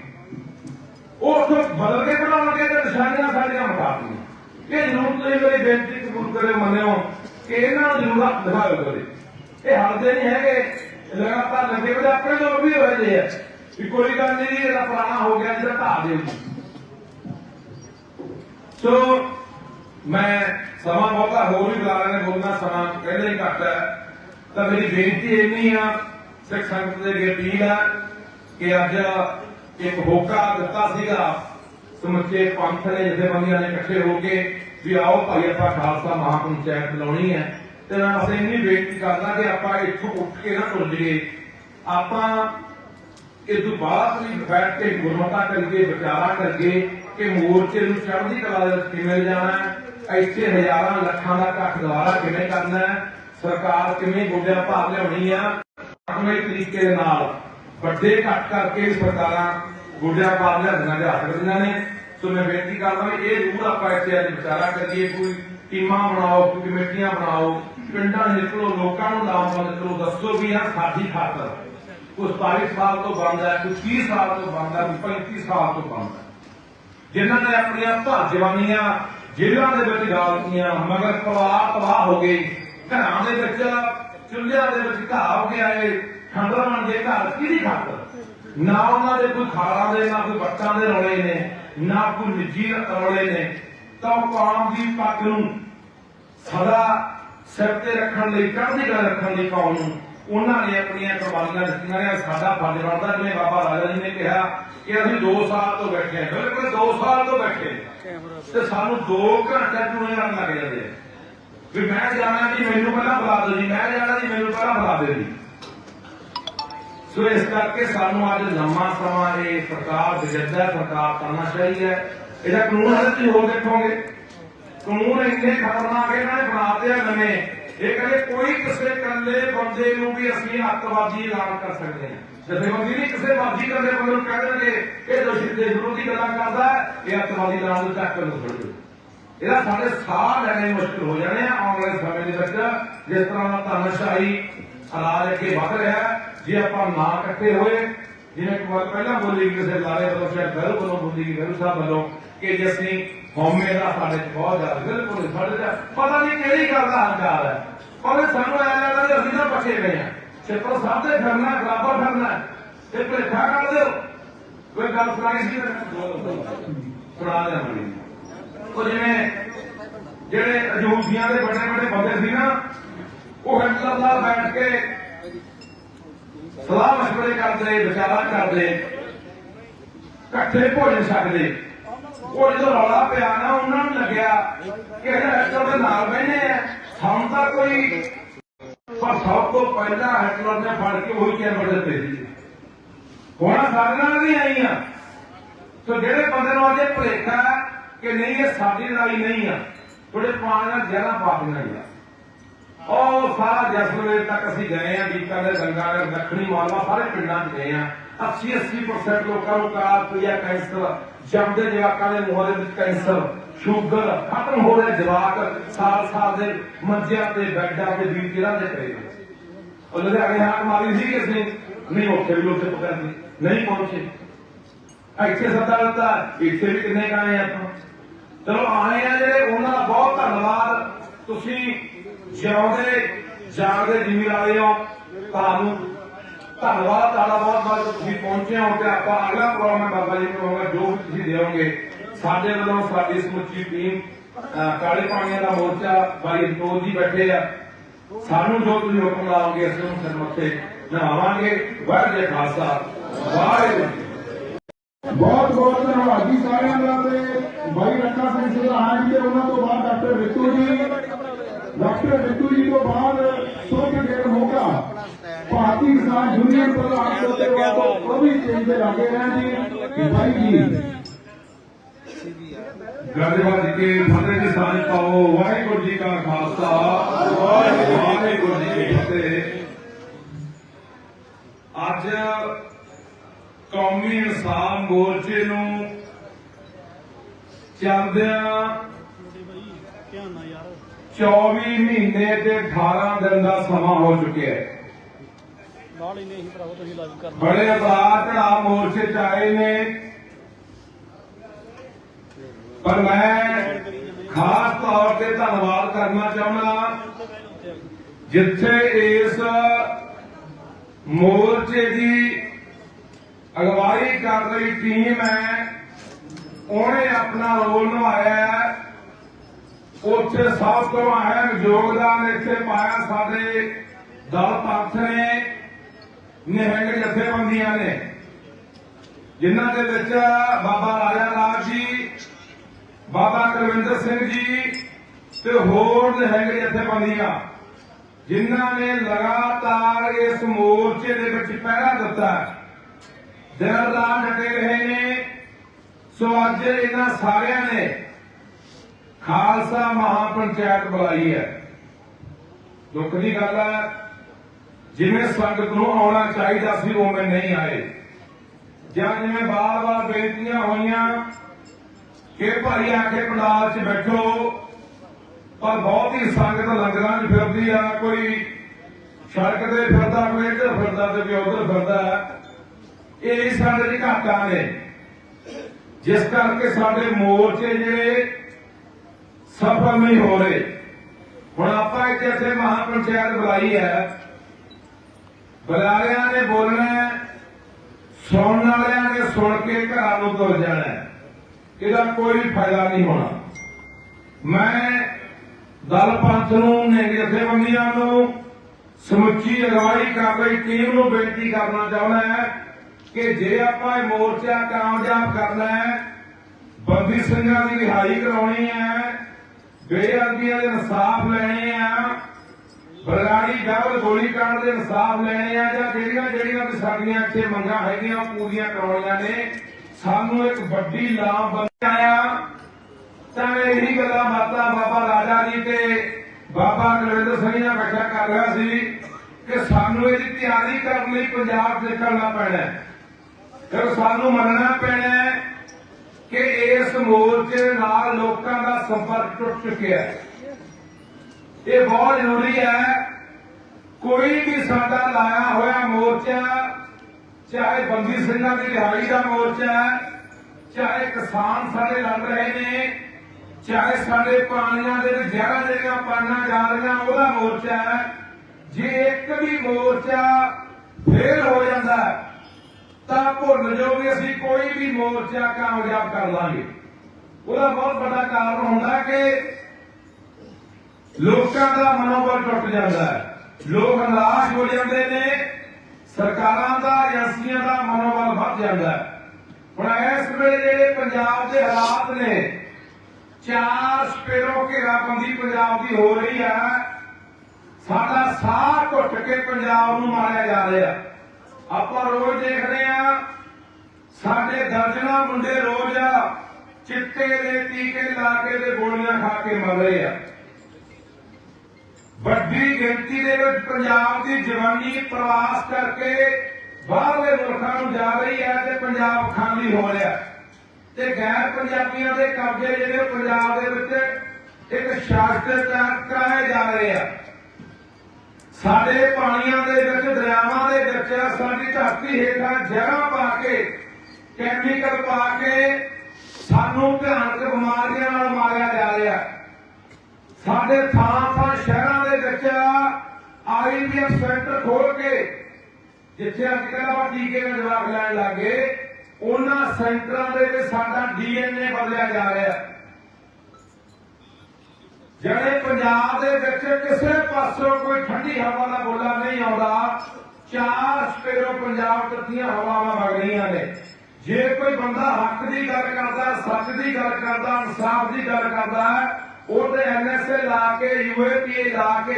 Speaker 2: ਉਹ ਉੱਥੋਂ ਬਦਲ ਕੇ ਪੜਾਉਣਗੇ ਤੇ ਨਿਸ਼ਾਨੀਆਂ ਸਾਡੀਆਂ ਮੁਤਾਬਕ ਇਹ ਜ਼ਰੂਰ ਤੁਸੀਂ ਮੇਰੀ ਬੇਨਤੀ ਕਬੂਲ ਕਰੇ ਮੰਨਿਓ ਕਿ ਇਹਨਾਂ ਨੂੰ ਜ਼ਰੂਰ ਹੱਥ ਦਿਖਾਓ ਕਰੇ ਇਹ ਹਲਦੇ ਨਹੀਂ ਹੈਗੇ। ਲਗਾਤਾਰ ਲੱਗੇ ਹੋਏ, ਆਪਣੇ ਲੋਕ ਵੀ ਹੋਏ ਜੇ ਵੀ ਕੋਈ ਗੱਲ ਨਹੀਂ ਇਹਦਾ ਪੁਰਾਣਾ ਹੋ ਗਿਆ ਜਿਹੜਾ ਢਾ ਦਿਓ ਸੋ, ਮੈਂ ਸਮਾਂ ਬਹੁਤਾ ਹੋਰ ਵੀ ਬੁਲਾ ਨੇ ਬੋਲਣਾ ਸਮਾਂ ਕਹਿੰਦੇ ਘੱਟ ਹੈ ਤਾਂ ਮੇਰੀ ਬੇਨਤੀ ਇੰਨੀ ਆ, ਸਿੱਖ ਸੰਗਤ ਦੇ ਅੱਗੇ ਅਪੀਲ ਹੈ ਕਿ ਅੱਜ ਇੱਕ ਹੋਕਾ ਦਿੱਤਾ ਸੀਗਾ, ਸਮੁੱਚੇ ਪੰਥ ਨੇ, ਜਥੇਬੰਦੀਆਂ ਨੇ ਇਕੱਠੇ ਹੋ ਕੇ ਵੀ ਆਓ ਭਾਈ ਆਪਾਂ ਖਾਲਸਾ ਮਹਾਪੰਚਾਇਤ ਲਾਉਣੀ ਹੈ। ਤੇ ਮੈਂ ਬਸ ਇੰਨੀ ਬੇਨਤੀ ਕਰਦਾ ਕਿ ਆਪਾਂ ਇੱਥੋਂ ਉੱਠ ਕੇ ਨਾ ਭੁੱਲ ਜੀਏ ਆਪਾਂ ਇਹ ਤੋਂ ਬਾਅਦ ਵੀ ਬੈਠ ਕੇ ਗੁਰਮਤਾ ਕਰਕੇ ਵਿਚਾਰਾ ਕਰਕੇ ਕਿ ਮੋਰਚੇ ਨੂੰ ਚੜ੍ਹਦੀ ਕਲਾ ਦੇ ਕਿਵੇਂ ਜਾਣਾ ਹੈ, ਇੱਥੇ ਹਜ਼ਾਰਾਂ ਲੱਖਾਂ ਦਾ ਇਕੱਠ ਦੁਆਰਾ ਕਿਵੇਂ ਕਰਨਾ ਹੈ, ਸਰਕਾਰ ਕਿਵੇਂ ਗੋਡਿਆਂ ਭਾਰ ਲਿਆਉਣੀ ਆ, ਆਪਣੇ ਤਰੀਕੇ ਦੇ ਨਾਲ। ਵੱਡੇ ਇਕੱਠ ਕਰਕੇ ਸਰਕਾਰਾਂ ਗੋਡਿਆਂ ਭਾਰ ਲਿਆਉਣਾ ਜਾ ਸਕਦੀਆਂ ਨੇ। ਸੋ ਮੈਂ ਬੇਨਤੀ ਕਰਦਾ ਵੀ ਇਹ ਜ਼ਰੂਰ ਆਪਾਂ ਇੱਥੇ ਅੱਜ ਵਿਚਾਰਾ ਕਰੀਏ, ਕੋਈ ਟੀਮਾਂ ਬਣਾਓ ਕਮੇਟੀਆਂ ਬਣਾਓ, ਪਿੰਡਾਂ ਨਿਕਲੋ, ਲੋਕਾਂ ਨੂੰ ਲਾਭਬੰਦ ਕਰੋ ਦੱਸੋ ਵੀ ਆ ਸਾਡੀ ਖਾਤਰ ਕੁਝ 22 ਸਾਲ ਤੋਂ ਬੰਦ ਹੈ ਕੁਝ 30 ਸਾਲ ਤੋਂ ਬੰਦ ਹੈ ਕੁਝ 35 ਸਾਲ ਤੋਂ ਬੰਦ ਹੈ। ਜਿਨ੍ਹਾਂ ਨੇ ਆਪਣੀਆਂ ਭਾਜਵਾਨੀਆਂ ਜੇਲ੍ਹਾਂ ਦੇ ਵਿੱਚ ਡਾਲਤੀਆਂ ਮਗਰ ਪਰਿਵਾਰ ਤਬਾਹ ਹੋ ਗਏ। ਘਰਾਂ ਦੇ ਵਿੱਚ, ਚੁੱਲ੍ਹਿਆਂ ਦੇ ਵਿੱਚ ਘਾਹ ਹੋ ਗਿਆ ਇਹ ਖੰਡਰ ਬਣ ਘਰ, ਕਿਹਦੀ ਖਾਤਰ? ਨਾ ਉਹਨਾਂ ਦੇ ਕੋਈ ਖਾਲਾਂ ਦੇ, ਨਾ ਕੋਈ ਬੱਚਾਂ ਦੇ ਰੌਲੇ ਨੇ, ਨਾ ਕੋਈ ਨਿੱਜੀ ਰੌਲੇ ਨੇ। ਤਾਂ ਕੌਮ ਦੀ ਪੱਗ ਨੂੰ ਸਦਾ ਸਿਰ ਤੇ ਰੱਖਣ ਲਈ, ਚੜ੍ਹਦੀ ਕਲਾ ਰੱਖਣ ਲਈ ਕੌਮ ਨੂੰ ਉਹਨਾਂ ਨੇ ਆਪਣੀਆਂ ਕੁਰਬਾਨੀਆਂ ਦਿੱਤੀਆਂ ਨੇ। ਸਾਡਾ ਫਰਜ਼ ਬਣਦਾ, ਜਿਵੇਂ ਬਾਬਾ ਰਾਜਾ ਜੀ ਨੇ ਕਿਹਾ ਕਿ ਅਸੀਂ 2 ਸਾਲ ਤੋਂ ਬੈਠੇ ਹਾਂ। ਬਿਲਕੁਲ 2 ਸਾਲ ਤੋਂ ਬੈਠੇ ਤੇ ਸਾਨੂੰ 2 ਘੰਟੇ ਚੁਣੇ ਨਾਲ ਲੱਗ ਜਾਂਦੇ ਆ। ਵੀ ਮੈਂ ਜਾਣਾ ਜੀ, ਮੈਨੂੰ ਪਹਿਲਾਂ ਬੁਲਾ ਦਿਓ ਜੀ, ਮੈਂ ਜਾਣਾ ਜੀ, ਮੈਨੂੰ ਪਹਿਲਾਂ ਬੁਲਾ ਦਿਓ ਜੀ। ਸੋ ਇਸ ਕਰਕੇ ਸਾਨੂੰ ਅੱਜ ਲੰਮਾ ਸਮਾਂ ਇਹ ਸਰਕਾਰ ਬਜਦਾ ਸਰਕਾਰ ਕਰਨਾ ਚਾਹੀਦਾ ਹੈ। ਇਹਦਾ ਕਾਨੂੰਨ ਹਲੇ ਤੁਸੀਂ ਹੋਰ ਦੇਖੋਗੇ। ਕਾਨੂੰਨ ਇੰਨੇ ਖਤਰਨਾਕ ਇਹਨਾਂ ਨੇ ਬਣਾਤੇ ਆ ਨਵੇਂ। ਇਹ ਕਹਿੰਦੇ ਕੋਈ ਕਿਸੇ ਇਕੱਲੇ ਬੰਦੇ ਨੂੰ ਵੀ ਅਸੀਂ ਅੱਤਵਾਦੀ ਐਲਾਨ ਕਰ ਸਕਦੇ ਹਾਂ। ਜਥੇਬੰਦੀ ਨਹੀਂ ਕਿਸੇ ਮਰਜ਼ੀ ਕਰਦੇ ਬੰਦੇ ਨੂੰ ਕਹਿ ਦੇਣਗੇ, ਇਹ ਦੋਸ਼ੀ ਦੇ ਵਿਰੋਧੀ ਗੱਲਾਂ ਕਰਦਾ, ਇਹ ਅੱਤਵਾਦੀ ਐਲਾਨ ਨੂੰ ਚੱਕ ਨੂੰ ਛੱਡ ਦਿਓ ਇਹਦਾ ਸਾਡੇ ਸਾਹ ਲੈਣੇ ਮੁਸ਼ਕਲ ਹੋ ਜਾਣੇ ਆ, ਆਉਣ ਵਾਲੇ ਸਮੇਂ ਦੇ ਵਿੱਚ। ਜਿਸ ਤਰ੍ਹਾਂ ਦਾ ਤਾਨਾਸ਼ਾਹੀ ਰਾਜ ਅੱਗੇ ਵਧ ਰਿਹਾ ਜੇ ਆਪਾਂ ਨਾ ਇਕੱਠੇ ਹੋਏ, ਜਿਵੇਂ ਇੱਕ ਵਾਰ ਪਹਿਲਾਂ ਬੋਲੀ ਕਿਸੇ ਲਾਰੇ ਵੱਲੋਂ ਸ਼ਾਇਦ ਗਹਿਰੂ ਵੱਲੋਂ ਬੋਲੀ ਗਈ ਸਾਹਿਬ ਵੱਲੋਂ ਕਿ ਜੇ ਹਉਮੈ ਦਾ ਸਾਡੇ ਚ ਬਹੁਤ ਜ਼ਿਆਦਾ, ਬਿਲਕੁਲ ਸਾਡੇ ਚ ਪਤਾ ਨਹੀਂ ਕਿਹੜੀ ਗੱਲ ਦਾ ਹੰਕਾਰ ਹੈ। ਪਰ ਸਾਨੂੰ ਐ ਲੱਗਦਾ ਕਿ ਅਸੀਂ ਤਾਂ ਬਚੇ ਗਏ ਹਾਂ। ਛੇਤਰ ਸਾਹਿਬ ਦੇ ਫਿਰਨਾ ਬਰਾਬਰ ਫਿਰਨਾ, ਤੇ ਭਲੇਖਾ ਕਰ ਦਿਓ। ਕੋਈ ਗੱਲ ਸੁਣਾਈ ਸੀ? ਸੁਣਾ ਦਿਆਂ ਉਹ ਜਿਵੇਂ, ਜਿਹੜੇ ਅਜੂਬੀਆਂ ਦੇ ਵੱਡੇ ਵੱਡੇ ਬੰਦੇ ਸੀ ਨਾ, ਉਹ ਹਿਟਲਰ ਨਾਲ ਬੈਠ ਕੇ ਸਲਾਹ ਮਸ਼ਵਰੇ ਕਰਦੇ ਵਿਚਾਰਾ ਕਰਦੇ ਇਕੱਠੇ ਭੋਜਨ ਛਕਦੇ ਉਹ ਜਦੋਂ ਰੌਲਾ ਪਿਆ ਨਾ, ਉਹਨਾਂ ਨੂੰ ਲੱਗਿਆ ਕਿ ਇਹ ਹਿਟਲਰ ਦੇ ਨਾਲ ਬਹਿਨੇ ਆ। ਸਾਨੂੰ ਤਾਂ ਕੋਈ ਪਰ ਸਭ ਤੋਂ ਪਹਿਲਾਂ ਹਿਟਲਰ ਨੇ ਫੜ ਕੇ ਉਹੀ ਚੈਂਬਰ ਦਿੱਤੇ। ਸੀ ਹੁਣ ਸਾਡੇ ਨਾਲ ਆਈਆਂ ਸੋ ਜਿਹੜੇ ਬੰਦੇ ਨੂੰ ਅਜੇ ਭੁਲੇਖਾ ਕਿ ਨਹੀਂ, ਇਹ ਸਾਡੀ ਲੜਾਈ ਨਹੀਂ ਆ ਥੋੜੇ ਪਾਣੀ ਨਾਲ ਜਰਾ ਪਾ ਦੇਣਾ ਹੀ ਆ ਸਾਰਾ ਜਸਲਮੇਰ ਤੱਕ ਅਸੀਂ ਗਏ ਆ ਬੀਕਾਨੇਰ ਗੰਗਾਨਗਰ ਦੱਖਣੀ ਮਾਲਵਾ ਸਾਰੇ ਪਿੰਡਾਂ 'ਚ ਗਏ ਆ 80 80% ਲੋਕਾਂ ਨੂੰ ਕਾਰਪੀਆ ਕੈਂਸਰ। ਜੰਮਦੇ ਜਵਾਕਾਂ ਦੇ ਮੂੰਹਾਂ ਦੇ ਵਿੱਚ ਕੈਂਸਰ। ਸ਼ੂਗਰ ਖਤਮ ਹੋ ਰਿਹਾ ਜਵਾਕ ਸਾਲ ਸਾਲ ਦੇ ਮੰਜਿਆਂ ਤੇ, ਬੈੱਡਾਂ ਤੇ ਵੀਲ ਚੇਅਰਾਂ ਦੇ ਪਏ ਉਹ ਲੁਧਿਆਣੇ ਹਾਕ ਮਾਰੀ ਸੀ ਕਿ ਅਸੀਂ ਨਹੀਂ, ਉੱਥੇ ਵੀ ਉੱਥੇ ਪਕੜਨੀ ਨਹੀਂ ਪਹੁੰਚੇ। ਇੱਥੇ ਸੱਦਾ ਦਿੱਤਾ, ਇੱਥੇ ਵੀ ਕਿੰਨੇ ਕਾਏ ਆਪਾਂ। ਚਲੋ ਆਏ ਆ ਜਿਹੜੇ, ਉਹਨਾਂ ਦਾ ਬਹੁਤ ਧੰਨਵਾਦ। ਤੁਸੀਂ ਜਿਉਂਦੇ ਜਾਗਦੇ ਜਿਮੀ ਹੋ, ਤੁਹਾਨੂੰ ਧੰਨਵਾਦ, ਤੁਹਾਡਾ ਬਹੁਤ ਬਹੁਤ ਤੁਸੀਂ ਪਹੁੰਚੇ ਹੋ ਤੇ ਆਪਾਂ ਅਗਲਾ ਪ੍ਰੋਗਰਾਮ ਮੈਂ ਬਾਬਾ ਜੀ ਨੂੰ ਜੋ ਤੁਸੀਂ ਦਿਓਗੇ ਸਾਡੇ ਵੱਲੋਂ ਸਾਡੀ ਸਮੁੱਚੀ ਟੀਮ ਕਾਲੇ ਪਾਣੀਆਂ ਦਾ ਮੋਰਚਾ, ਬਾਈ ਅਨਤੋਲ ਜੀ ਬੈਠੇ ਆ। ਸਾਨੂੰ ਜੋ ਤੁਸੀਂ ਹੁਕਮ ਲਾਓਗੇ, ਅਸੀਂ ਉਸ ਸਿਰ ਨਹਾਵਾਂਗੇ। ਵਾਹਿਗੁਰੂ ਖਾਲਸਾ। ਵਾਹਿਗੁਰੂ ਜੀ
Speaker 1: ਬਹੁਤ ਬਹੁਤ ਧੰਨਵਾਦ ਸਾਰਿਆਂ ਦਾ ਤੇ ਬਾਈ ਰੱਖਾ ਸਿੰਘ ਸਿਧਾਣਾ ਜੀ ਤੇ ਉਹਨਾਂ ਤੋਂ ਬਾਅਦ ਡਾਕਟਰ ਰਿਤੂ ਜੀ। ਡਾਕਟਰ ਰਿਤੂ ਜੀ ਤੋਂ ਬਾਅਦ ਸੁਖ ਗੇਰ ਮੋਗਾ ਭਾਰਤੀ ਕਿਸਾਨ ਯੂਨੀਅਨ ਪ੍ਰਧਾਨ ਤੋਂ ਤੇ ਉਹ ਵੀ ਚੇਂਜ ਦੇ ਲਾਗੇ ਰਹਿਣ ਜੀ ਬਾਈ ਜੀ
Speaker 2: ਗੱਲਬਾਤ ਕੇ ਫਤਿਹ ਦੀ ਸਾਂਝ ਪਾਓ। ਵਾਹਿਗੁਰੂ ਜੀ ਕਾ ਖਾਲਸਾ। ਵਾਹਿਗੁਰੂ ਜੀ ਕੀ ਫਤਿਹ। ਅੱਜ ਕੌਮੀ ਇਨਸਾਨ ਮੋਰਚੇ ਨੂੰ ਚੱਲਦਿਆਂ
Speaker 3: ਧਿਆਨ ਨਾਲ ਯਾਰ।
Speaker 2: 24 ਮਹੀਨੇ ਤੇ 18 ਦਿਨ ਦਾ ਸਮਾਂ ਹੋ ਚੁੱਕਿਆ ਹੈ।
Speaker 3: ਨਾਲ ਹੀ ਨਹੀਂ ਭਰਾਵਾ ਤੁਸੀਂ ਲਾਈਵ ਕਰਨਾ।
Speaker 2: ਬੜੇ ਉਤਾਰ ਚੜਾਅ ਮੋਰਚੇ ਚ ਆਏ ਨੇ। ਪਰ ਮੈਂ ਖਾਸ ਤੌਰ ਤੇ ਧੰਨਵਾਦ ਕਰਨਾ ਚਾਹੁੰਦਾ ਜਿੱਥੇ ਇਸ ਮੋਰਚੇ ਦੀ ਅਗਵਾਈ ਕਰ ਰਹੀ ਟੀਮ ਹੈ ਉਹਨੇ ਆਪਣਾ ਰੋਲ ਨਿਭਾਇਆ ਹੈ। ਉੱਥੇ ਸਭ ਤੋਂ ਅਹਿਮ ਯੋਗਦਾਨ ਇੱਥੇ ਪਾਇਆ ਸਾਡੇ ਦਲ ਪੰਥ ਨੇ, ਨਿਹੰਗ ਜਥੇਬੰਦੀਆਂ ਨੇ। ਜਿਨ੍ਹਾਂ ਦੇ ਵਿੱਚ ਬਾਬਾ ਰਾਜਾ ਲਾਲ ਜੀ, ਬਾਬਾ ਕੁਲਵਿੰਦਰ ਸਿੰਘ ਜੀ ਤੇ ਹੋਰ ਨਿਹੰਗ ਜਥੇਬੰਦੀਆਂ, ਜਿਨ੍ਹਾਂ ਨੇ ਲਗਾਤਾਰ ਇਸ ਮੋਰਚੇ ਦੇ ਵਿੱਚ ਪਹਿਰਾ ਦਿੱਤਾ। ਦਿਨ ਰਾਤ ਡਟੇ ਰਹੇ ਨੇ। ਸੋ ਅੱਜ ਇਹਨਾਂ ਸਾਰਿਆਂ ਨੇ ਖਾਲਸਾ ਮਹਾਪੰਚਾਇਤ ਬੁਲਾਈ ਹੈ। ਦੁੱਖ ਦੀ ਗੱਲ ਹੈ, ਜਿਵੇਂ ਸੰਗਤ ਨੂੰ ਆਉਣਾ ਚਾਹੀਦਾ ਸੀ, ਉਵੇਂ ਨਹੀਂ ਆਏ। ਜਾਂ ਜਿਵੇਂ ਬਾਰ-ਬਾਰ ਬੇਨਤੀਆਂ ਹੋਈਆਂ ਕਿ ਭਾਈ ਆ ਕੇ ਪੰਡਾਲ 'ਚ ਬੈਠੋ, ਪਰ ਬਹੁਤ ਹੀ ਸੰਗਤ ਲੰਗਰਾਂ 'ਚ ਫਿਰਦੀ ਆ, ਕੋਈ ਸੜਕ ਤੇ ਫਿਰਦਾ, ਕੋਈ ਇੱਧਰ ਫਿਰਦਾ ਤੇ ਕੋਈ ਉੱਧਰ ਫਿਰਦਾ। ਇਹ ਸਾਡੇ ਦੀ ਘਾਟਾਂ ਨੇ। ਜਿਸ ਕਰਕੇ ਸਾਡੇ ਮੋਰਚੇ ਜਿਹੜੇ ਸਫਲ ਨਹੀਂ ਹੋ ਰਹੇ। ਹੁਣ ਆਪਾਂ ਇੱਕ ਇੱਥੇ ਮਹਾਪੰਚਾਇਤ ਬੁਲਾਈ ਹੈ। ਬੁਲਾਰਿਆਂ ਨੇ ਬੋਲਣਾ ਸੁਣਨ ਵਾਲਿਆਂ ਨੇ ਸੁਣ ਕੇ ਘਰਾਂ ਨੂੰ ਤੁਰ ਜਾਣਾ ਇਹਦਾ ਕੋਈ ਫਾਇਦਾ ਨਹੀਂ ਹੋਣਾ। ਮੈਂ ਦਲ ਪੰਥ ਨੂੰ ਨੇ ਜਥੇਬੰਦੀਆਂ ਨੂੰ, ਸਮੁੱਚੀ ਅਗਵਾਈ ਕਰ ਰਹੀ ਟੀਮ ਨੂੰ ਬੇਨਤੀ ਕਰਨਾ ਚਾਹੁੰਦਾ ਹੈ ਕਿ ਜੇ ਆਪਾਂ ਇਹ ਮੋਰਚਾ ਕਾਮਯਾਬ ਕਰਨਾ ਹੈ, ਬੰਦੀ ਸਿੰਘਾਂ ਦੀ ਰਿਹਾਈ ਕਰਾਉਣੀ ਹੈ ਬੇਅਦਬੀਆਂ ਦੇ ਇਨਸਾਫ ਲੈਣੇ ਆ। ਬਰਗਾੜੀ ਡਬਲ ਗੋਲੀकांड ਦੇ ਇਨਸਾਫ ਲੈਣੇ ਆ ਜਾਂ ਜਿਹੜੀਆਂ ਜਿਹੜੀਆਂ ਵੀ ਸਾਡੀਆਂ ਇੱਥੇ ਮੰਗਾਂ ਹੈਗੀਆਂ, ਉਹ ਪੂਰੀਆਂ ਕਰਾਉਣੀਆਂ ਨੇ। ਸਾਨੂੰ ਇੱਕ ਵੱਡੀ ਲਾਭ ਬਣਾਇਆ ਤਾਂ ਇਹੀ ਗੱਲਾਂ ਬਾਤਾਂ ਬਾਬਾ ਰਾਜਾ ਜੀ ਤੇ ਬਾਬਾ ਕੁਲਵਿੰਦਰ ਸਿੰਘ ਨਾਲ ਬੈਠਾ ਕਰ ਰਿਹਾ ਸੀ ਕਿ ਸਾਨੂੰ ਇਹਦੀ ਤਿਆਰੀ ਕਰਨ ਲਈ ਪੰਜਾਬ ਨਿਕਲਣਾ ਪੈਣਾ ਫਿਰ ਸਾਨੂੰ ਮੰਨਣਾ ਪੈਣਾ ਕਿ ਇਸ ਮੋਰਚੇ ਨਾਲ ਲੋਕਾਂ ਦਾ ਸੰਪਰਕ ਟੁੱਟ ਚੁੱਕਿਆ ਹੈ। ਇਹ ਬਹੁਤ ਜ਼ਰੂਰੀ ਹੈ। ਕੋਈ ਵੀ ਸਾਡਾ ਲਾਇਆ ਹੋਇਆ ਮੋਰਚਾ ਚਾਹੇ ਬੰਦੀ ਸਿੰਘਾਂ ਦੀ ਰਿਹਾਈ ਦਾ ਮੋਰਚਾ ਚਾਹੇ ਕਿਸਾਨ ਸਾਡੇ ਲੜ ਰਹੇ ਨੇ ਚਾਹੇ ਸਾਡੇ ਪਾਣੀਆਂ ਦੇ ਜ਼ਹਿਰਾਂ ਜਿਹੜੀਆਂ ਪਾਣਾ ਜਾ ਰਹੀਆਂ ਉਹਦਾ ਮੋਰਚਾ ਹੈ। ਜੇ ਇੱਕ ਵੀ ਮੋਰਚਾ ਫੇਲ ਹੋ ਜਾਂਦਾ ਹੈ, ਤਾਂ ਭੁੱਲ ਜਾਓ ਵੀ ਅਸੀਂ ਕੋਈ ਵੀ ਮੋਰਚਾ ਕਾਮਯਾਬ ਕਰ ਲਾਂਗੇ। ਉਹਦਾ ਬਹੁਤ ਵੱਡਾ ਕਾਰਨ ਹੁੰਦਾ ਕਿ ਲੋਕਾਂ ਦਾ ਮਨੋਬਲ ਟੁੱਟ ਜਾਂਦਾ ਹੈ। ਲੋਕ ਨਿਰਾਸ਼ ਹੋ ਜਾਂਦੇ ਨੇ, ਸਰਕਾਰਾਂ ਦਾ, ਏਜੰਸੀਆਂ ਦਾ ਮਨੋਬਲ ਵੱਧ ਜਾਂਦਾ ਹੈ। ਹੁਣ ਇਸ ਵੇਲੇ ਜਿਹੜੇ ਪੰਜਾਬ ਦੇ ਹਾਲਾਤ ਨੇ, ਚਾਰ ਸਪੇਰੋ ਘੇਰਾਬੰਦੀ ਪੰਜਾਬ ਦੀ ਹੋ ਰਹੀ ਹੈ। ਸਾਡਾ ਸਾਹ ਘੁੱਟ ਕੇ ਪੰਜਾਬ ਨੂੰ ਮਾਰਿਆ ਜਾ ਰਿਹਾ। ਆਪਾਂ ਰੋਜ਼ ਦੇਖਦੇ ਆ ਸਾਡੇ ਦਰਜਨਾਂ ਮੁੰਡੇ ਰੋਜ਼ ਚਿੱਟੇ ਦੇ ਟੀਕੇ ਲਾ ਕੇ ਤੇ ਗੋਲੀਆਂ ਖਾ ਕੇ ਮਰ ਰਹੇ ਆ। ਵੱਡੀ ਗਿਣਤੀ ਦੇ ਵਿੱਚ ਪੰਜਾਬ ਦੀ ਜਵਾਨੀ ਪ੍ਰਵਾਸ ਕਰਕੇ ਬਾਹਰਲੇ ਮੁਲਕਾਂ ਨੂੰ ਜਾ ਰਹੀ ਹੈ ਤੇ ਪੰਜਾਬ ਖਾਲੀ ਹੋ ਰਿਹਾ ਤੇ ਗੈਰ ਪੰਜਾਬੀਆਂ ਦੇ ਕਬਜ਼ੇ ਜਿਹੜੇ ਪੰਜਾਬ ਦੇ ਵਿੱਚ ਇੱਕ ਸ਼ਾਸਤਰ ਕਰਾਏ ਜਾ ਰਹੇ ਆ। ਸਾਡੇ ਪਾਣੀਆਂ ਦੇ ਵਿੱਚ, ਦਰਿਆਵਾਂ ਦੇ ਵਿੱਚ ਸਾਡੀ ਧਰਤੀ ਹੇਠਾਂ ਜ਼ਹਿਰਾਂ ਪਾ ਕੇ ਕੈਮੀਕਲ ਪਾ ਕੇ ਸਾਨੂੰ ਭਿਆਨਕ ਬਿਮਾਰੀਆਂ ਨਾਲ ਮਾਰਿਆ ਜਾ ਰਿਹਾ ਸਾਡੇ ਥਾਂ ਥਾਂ ਸ਼ਹਿਰਾਂ ਦੇ ਵਿੱਚ ਆਈਵੀਐਫ ਸੈਂਟਰ ਖੋਲ ਕੇ, ਜਿੱਥੇ ਅੱਜ ਕੱਲ੍ਹ ਆਪਾਂ ਟੀਕੇ ਨਾਲ ਜਵਾਬ ਲੈਣ ਲੱਗੇ ਉਹਨਾਂ ਸੈਂਟਰਾਂ ਦੇ ਵਿੱਚ ਸਾਡਾ ਡੀਐਨਏ ਬਦਲਿਆ ਜਾ ਰਿਹਾ ਜਿਹੜੇ ਪੰਜਾਬ ਦੇ ਵਿੱਚ ਕਿਸੇ ਪਾਸੋਂ ਕੋਈ ਠੰਡੀ ਹਵਾ ਦਾ ਬੋਲਾ ਨਹੀਂ ਆਉਂਦਾ, ਚਾਰ ਸਪੇਰੋ ਪੰਜਾਬ ਤੱਕੀਆਂ ਹਵਾਵਾਂ ਵਗ ਰਹੀਆਂ ਨੇ। ਜੇ ਕੋਈ ਬੰਦਾ ਹੱਕ ਦੀ ਗੱਲ ਕਰਦਾ, ਸੱਚ ਦੀ ਗੱਲ ਕਰਦਾ, ਇਨਸਾਫ ਦੀ ਗੱਲ ਕਰਦਾ ਉਹ ਤੇ ਐਨਐਸਏ ਲਾ ਕੇ ਯੂਏਪੀਏ ਲਾ ਕੇ